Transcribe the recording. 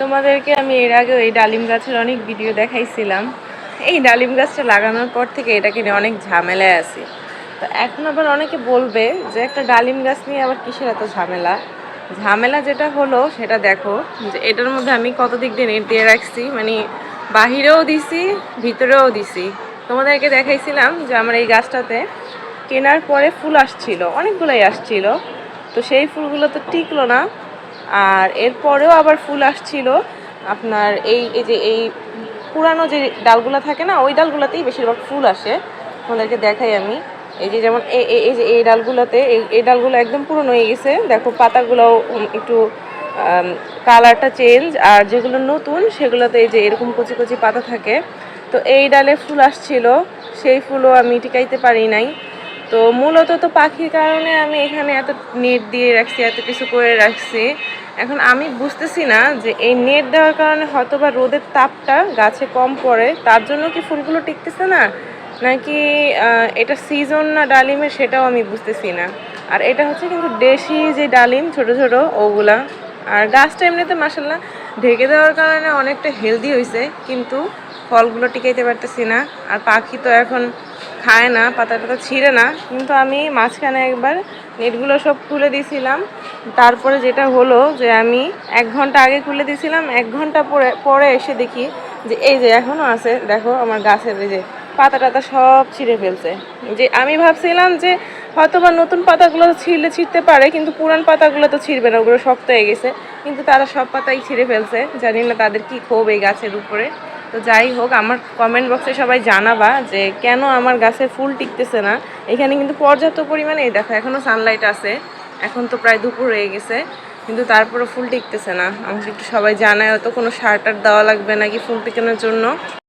তোমাদেরকে আমি এর আগে এই ডালিম গাছের অনেক ভিডিও দেখাইছিলাম। এই ডালিম গাছটা লাগানোর পর থেকে এটাকে নিয়ে অনেক ঝামেলায় আছি। তো এখন আবার অনেকে বলবে যে একটা ডালিম গাছ নিয়ে আবার কিসের এত ঝামেলা? ঝামেলা যেটা হলো সেটা দেখো, যে এটার মধ্যে আমি কত দিক দিয়ে নেট দিয়ে রাখছি মানে বাহিরেও দিছি, ভিতরেও দিছি। তোমাদেরকে দেখাইছিলাম যে আমার এই গাছটাতে কেনার পরে ফুল আসছিল, অনেকগুলোই আসছিল। তো সেই ফুলগুলো তো টিকলো না। আর এরপরেও আবার ফুল আসছিল। আপনার এই এই যে, এই পুরানো যে ডালগুলো থাকে না, ওই ডালগুলোতেই বেশিরভাগ ফুল আসে। তোমাদেরকে দেখাই আমি। এই যে যেমন এই যে এই ডালগুলোতে, এই এই ডালগুলো একদম পুরনো হয়ে গেছে। দেখো পাতাগুলোও একটু কালারটা চেঞ্জ। আর যেগুলো নতুন, সেগুলোতে এই যে এরকম কচি কচি পাতা থাকে। তো এই ডালে ফুল আসছিল। সেই ফুলও আমি টিকাইতে পারি নাই। তো মূলত তো পাখির কারণে আমি এখানে এত নেট দিয়ে রাখছি, এত কিছু করে রাখছি। এখন আমি বুঝতেছি না যে এই নেট দেওয়ার কারণে হয়তো বা রোদের তাপটা গাছে কম পড়ে, তার জন্য কি ফুলগুলো টিকতেছে না? নাকি এটা সিজন না ডালিমের সেটাও আমি বুঝতেছি না। আর এটা হচ্ছে কিন্তু দেশি যে ডালিম, ছোট ছোট, ওগুলা। আর গাছটা এমনিতে মাসাল্লাহ ঢেকে দেওয়ার কারণে অনেকটা হেলদি হয়েছে কিন্তু ফলগুলো টিকাইতে পারতেছি না। আর পাখি তো এখন খায় না পাতা টাতা ছিঁড়ে না। কিন্তু আমি মাঝখানে একবার নেটগুলো সব খুলে দিয়েছিলাম। তারপরে যেটা হলো যে আমি এক ঘণ্টা আগে খুলে দিয়েছিলাম। এক ঘণ্টা পরে পরে এসে দেখি যে এই যে এখনও আছে, দেখো আমার গাছের এই যে পাতা টাতা সব ছিঁড়ে ফেলছে। যে আমি ভাবছিলাম যে হয়তো বা নতুন পাতাগুলো ছিঁড়লে ছিঁড়তে পারে, কিন্তু পুরান পাতাগুলো তো ছিঁড়বে না, ওগুলো শক্ত হয়ে গেছে। কিন্তু তারা সব পাতাই ছিঁড়ে ফেলছে। জানি না তাদের কি ক্ষোভ এই গাছের উপরে। তো যাই হোক, আমার কমেন্ট বক্সে সবাই জানাবা যে কেন আমার গাছে ফুল টিকতেছে না। এখানে কিন্তু পর্যাপ্ত পরিমাণে, এই দেখো এখনও সানলাইট আছে। এখন তো প্রায় দুপুর হয়ে গেছে, কিন্তু তারপরে ফুল টিকতেছে না। আমাকে একটু সবাই জানায় হয়তো কোনো সার টার দেওয়া লাগবে নাকি ফুল টিকানোর জন্য।